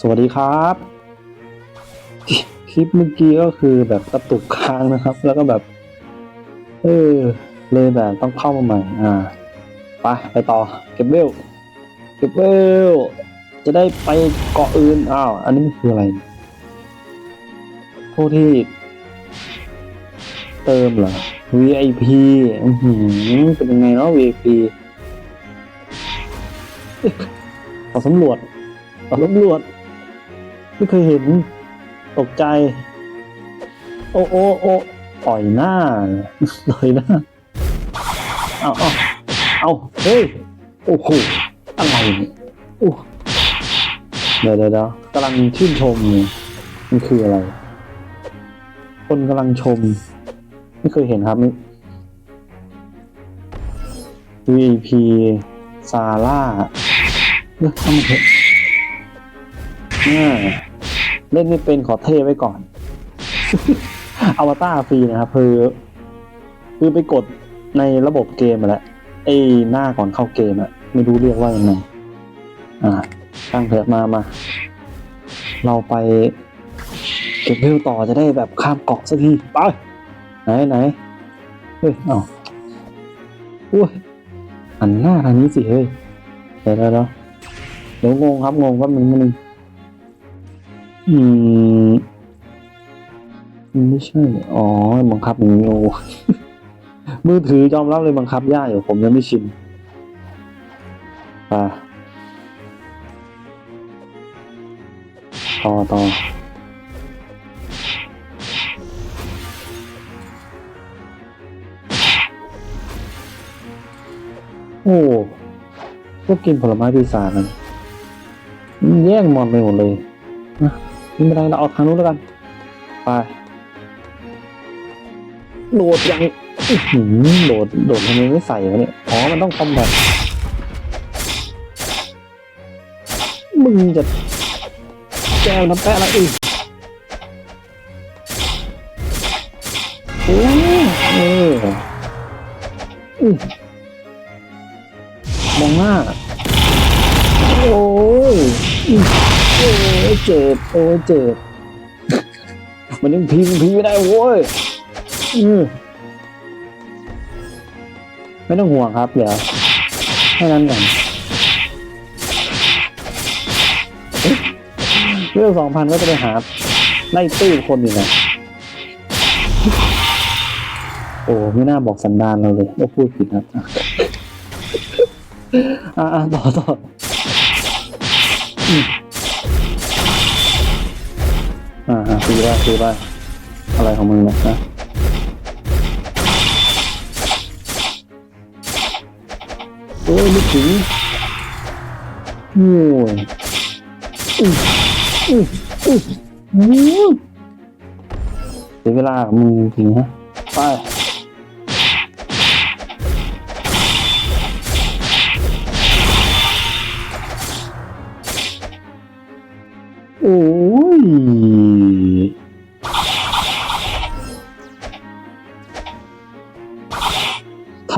สวัสดีครับ คลิปเมื่อกี้ก็คือแบบกระตุกค้างนะครับ แล้วก็แบบ เออ เลยแบบต้องเข้ามาใหม่ อ่า ไปไปต่อ เก็บเวล เก็บเวล จะได้ไปเกาะอื่น อ้าว อันนี้มันคืออะไรผู้ที่ เติมเหรอ VIP อือเป็นยังไงเนาะ VIP ขอสำรวจขอสำรวจ ไม่เคยเห็น ตกใจ โอ้โอ้โอ้ต่อยหน้าต่อยหน้า เอาเอาเอาเฮ้ย โอ้โห อะไรเนี่ยโอ้เดี๋ยวเดี๋ยวกำลังชื่นชมนี่ยมันคืออะไร คนกำลังชม ไม่เคยเห็นครับนี่ VIP ซาร่าเลือกทำเถอะเนี่ย เล่นไม่เป็นขอเทไว้ก่อน อวตารฟรีนะครับคือ คือไปกดในระบบเกมมาแล้วไอ้หน้าก่อนเข้าเกมอะไม่รู้เรียกว่ายังไงอ่าตั้งเถอะมามา เราไปเก็บเวลต่อจะได้แบบข้ามเกาะสักทีไปไหนไหนเฮ้ยอ้าอุ้ยหันหน้าทางนี้สิเฮ้ยเดี๋ยวเดี๋ยวเดี๋ยวเดี๋ยวงงครับงงว่ามันมันง อืม ไม่ใช่ อ๋อ บังคับอย่างนี้โอ้มือถือยอมรับเลยบังคับยากอยู่ผมยังไม่ชินไปต่อต่อโอ้พวกกินผลไม้ปีศาจมันมันแย่งมอนไปหมดเลยนะ ไม่เป็นไรเราเอาทางนู้นแล้วกัน ไป โดดยังอื้อหือโดด โดดทำไมไม่ใส่วะเนี่ย อ๋อ มันต้องคอมแบทมึงจะแจวน้ำแปะอะไรอีกโอ้เอออื้อมองหน้า โอ้ย โอ้ยเจ็บโอ้ยเจ็บมันยังพีมพีไม่ได้โว้ยไม่ต้องห่วงครับเดี๋ยวแค่นั้นก่อนเรื่องสองพันก็จะไปหาไล่ตื้อคนอยู่นะโอ้ไม่น่าบอกสันดานเราเลยว่าพูดผิดครับอ่าต่อต่อ อืมอ่าอ่าซื้อได้ซื้อได้อะไรของมึงนี่ยนะโอ้ยไม่ถึงโอ้ยอุ้ยอุ้ยอุ้ยอุ้ยเสียเวลากับมึงจริงฮะไปโอ้ย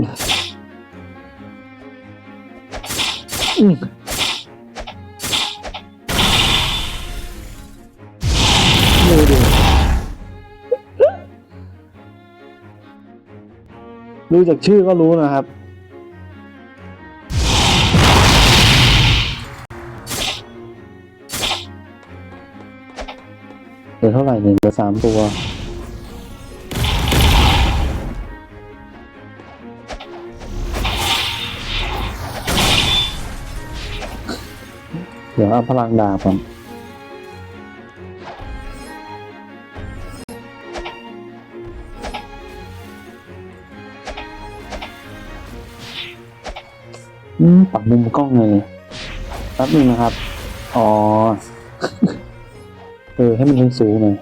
ดูดิดูจากชื่อก็รู้นะครับ เหลือเท่าไหร่เนี่ยเหลือสามตัว ดี๋ยวเอาพลังดาบก่อนอืมปรับมุมกล้องเลยแป๊บนึงนะครับ อ๋อ เออ ให้มันสูงๆหน่อย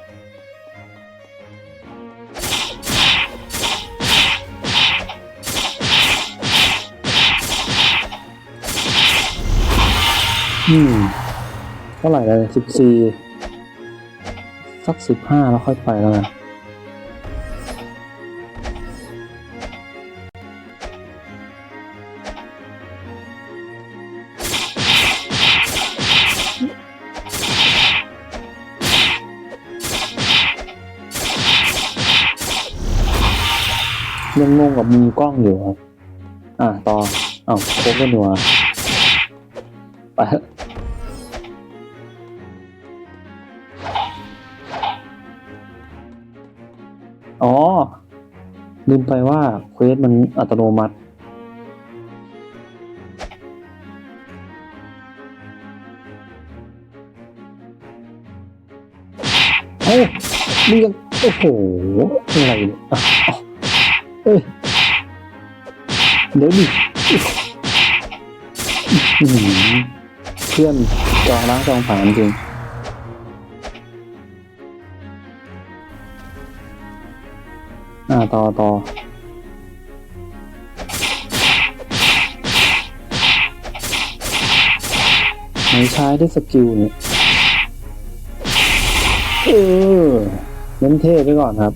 เท่าไหร่เลยสิบสี่สักสิบห้าแล้วค่อยไปแล้วนะยังงงกับมุมกล้องอยู่ครับ อะต่อ เอาโค้งกันหัวไป อ๋อ ลืมไปว่าเควสมันอัตโนมัติ เอ้ามึงยังโอ้โห อะไรเนี่ยอะอะเอ้ย เดี๋ยวดิอื้อหือเพื่อนจองล้างจองผ่านจริง อ่าต่อต่อไหนใช้ด้สกิลเนี่ยเออเน้นเท่ไปก่อนครับ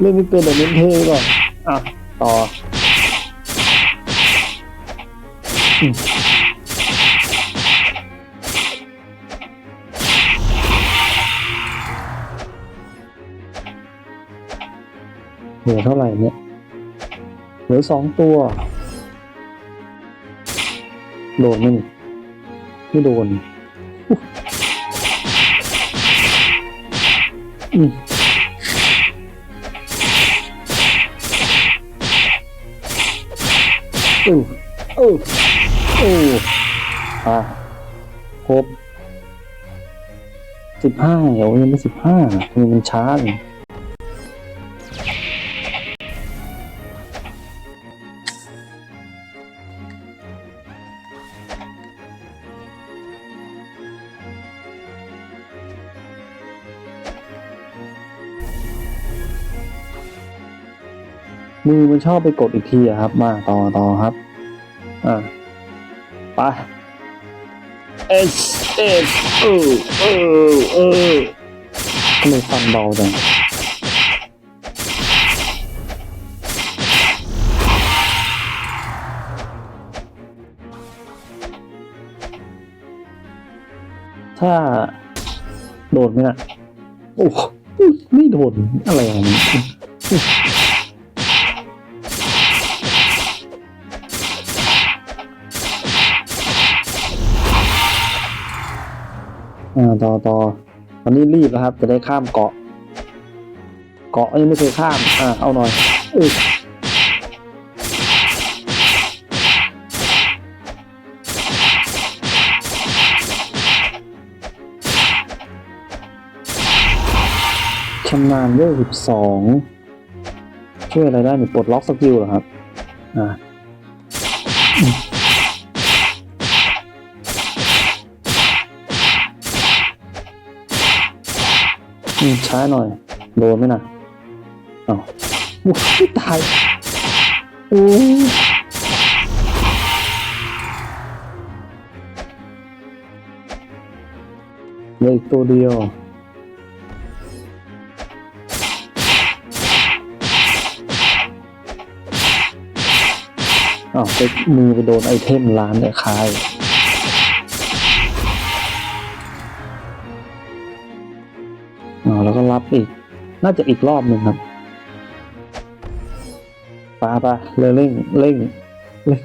เล่นไม่เป็นแต่เน้นเท่ไปก่อน อะ ต่อ อืม เหลือเท่าไหร่เนี่ยเหลือสองตัวโดนไหมนี่ไม่โดนอืมอู้อู้อู้อะครบสิบห้าเดี๋ยวยังไม่สิบห้ามันช้าเลย มือมันชอบไปกดอีกทีอะครับ มาต่อต่อครับ อะไป S S เอ็ดเออเออเออทำไมฟันเบาจังถ้าโดนไหมน่ะโอ้ไม่โดนอะไรของมัน อ่าต่อต่อตอนนี้รีบแล้วครับ จะได้ข้ามเกาะ เกาะยังไม่เคยข้าม อ่า เอาหน่อยอยชำนาญเวลสิบสองช่วยอะไรได้เนี่ยปลดล็อกสกิลเหรอครับ อ่า อืมช้าหน่อย โดนไหมนะอ้าวโอ้ยตายโอ้ยเหลืออีกตัวเดียวอ้าวไปมือไปโดนไอเทมร้านเนี่ยคาย อีก น่าจะอีกรอบหนึ่งครับปาปาเร่งเร่งเร่งเร่ง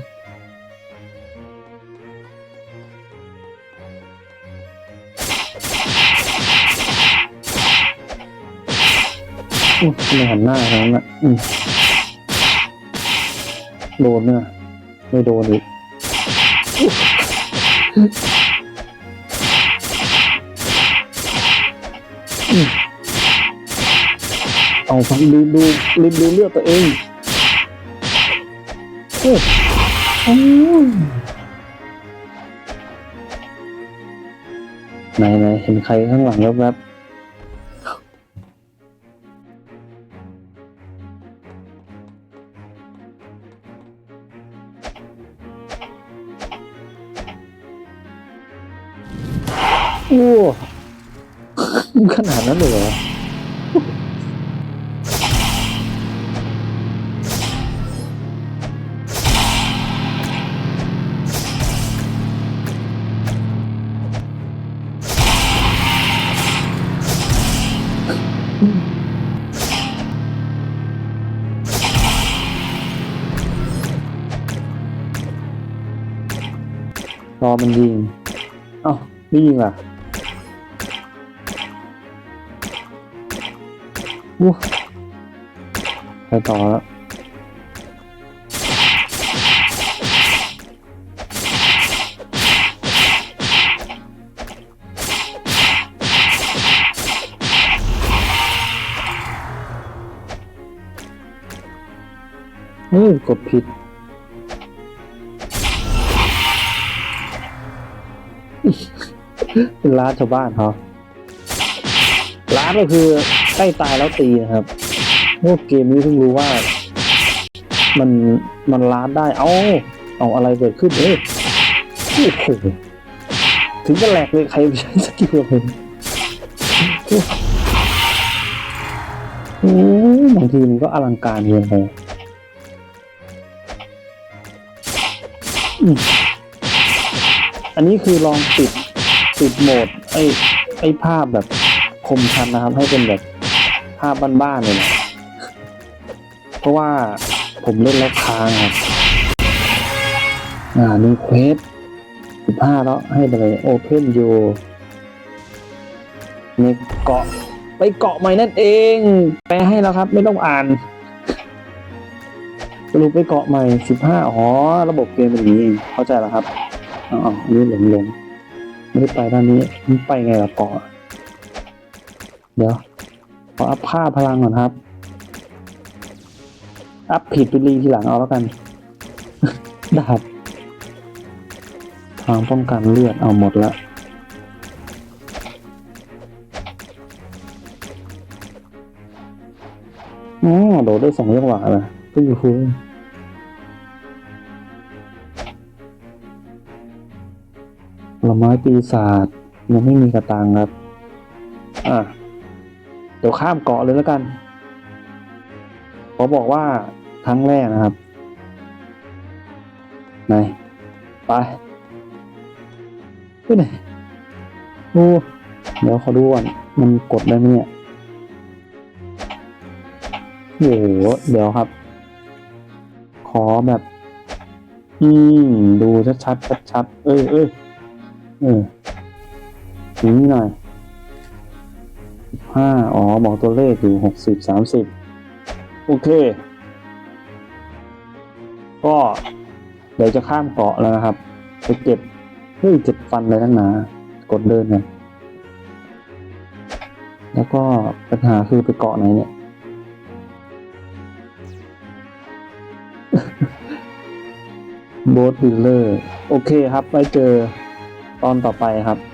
อุ๊ยไมหันหน้าทางนั้นะอืมโดนเนี่ยไม่โดนอีกอืม เอาฟังดูดูลืมดูเลือดตัวเองโอ้โอ้ไหนไหนเห็นใครข้างหลังแวบๆโอ้ขนาดนั้นเลยเหรอ อมันยิง เอ้าไม่ยิงล่ะอู้ไปต่อแล้วเฮ้ยกดผิด เป็นร้านชาวบ้านเขาร้านก็คือใกล้ตายแล้วตีนะครับโอ้เกมนี้เพิ่งรู้ว่า มันมันร้านได้ เอาเอาอะไรเกิดขึ้นเอ้ยโอ้โหถึงจะแหลกเลยใครใช้สกิลเลยโอ้บางทีมันก็อลังการเกินไปอันนี้คือลองปิด ปิดโหมดไอ้ไอ้ภาพแบบคมชัดนะครับ ให้เป็นแบบภาพบ้านๆเลยนะเพราะว่าผมเล่นแล้วค้างครับ อ่ามีเควสสิบห้าแล้วให้ไปเลยโอเพนยูในเกาะไปเกาะใหม่นั่นเอง แปลให้แล้วครับ ไม่ต้องอ่านสรุปไปเกาะใหม่สิบห้าอ๋อ ระบบเกมเป็นอย่างนี้เข้าใจแล้วครับอ๋อนนี้หลงหลง ไม่ได้ไปด้านนี้มันไปไงล่ะเกาะเดี๋ยวขออัพค่าพลังก่อนครับ อัพผิดไปรีทีหลังเอาแล้วกัน ดาบทางป้องกันเลือดเอาหมดละอ๋อโดดได้สองจังหวะเลยเพิ่งอยู่ฟื้ ไม้ปีศาจยังไม่มีกระตังครับ อะ เดี๋ยวข้ามเกาะเลยแล้วกันขอบอกว่าครั้งแรกนะครับ ไหน ไปไปไหนโอ้เดี๋ยวขอดูก่อน มันกดได้ไหมเนี่ยโอ้โหเดี๋ยวครับ ขอแบบ อืม ดูชัดๆชัดๆเอ้ยเอ้ย อออย่างนี้หน่อยห้าอ๋อ บอกตัวเลขอยู่หกสิบสามสิบโอเค ก็เดี๋ยวจะข้ามเกาะแล้วนะครับ ไปเก็บเฮ้ยเจ็บฟันเลยทั้งนากดเดินกันแล้วก็ปัญหาคือไปเกาะไหนเนี่ยโบสบิลเลอร์ โอเคครับไว้เจอ ตอนต่อไปครับ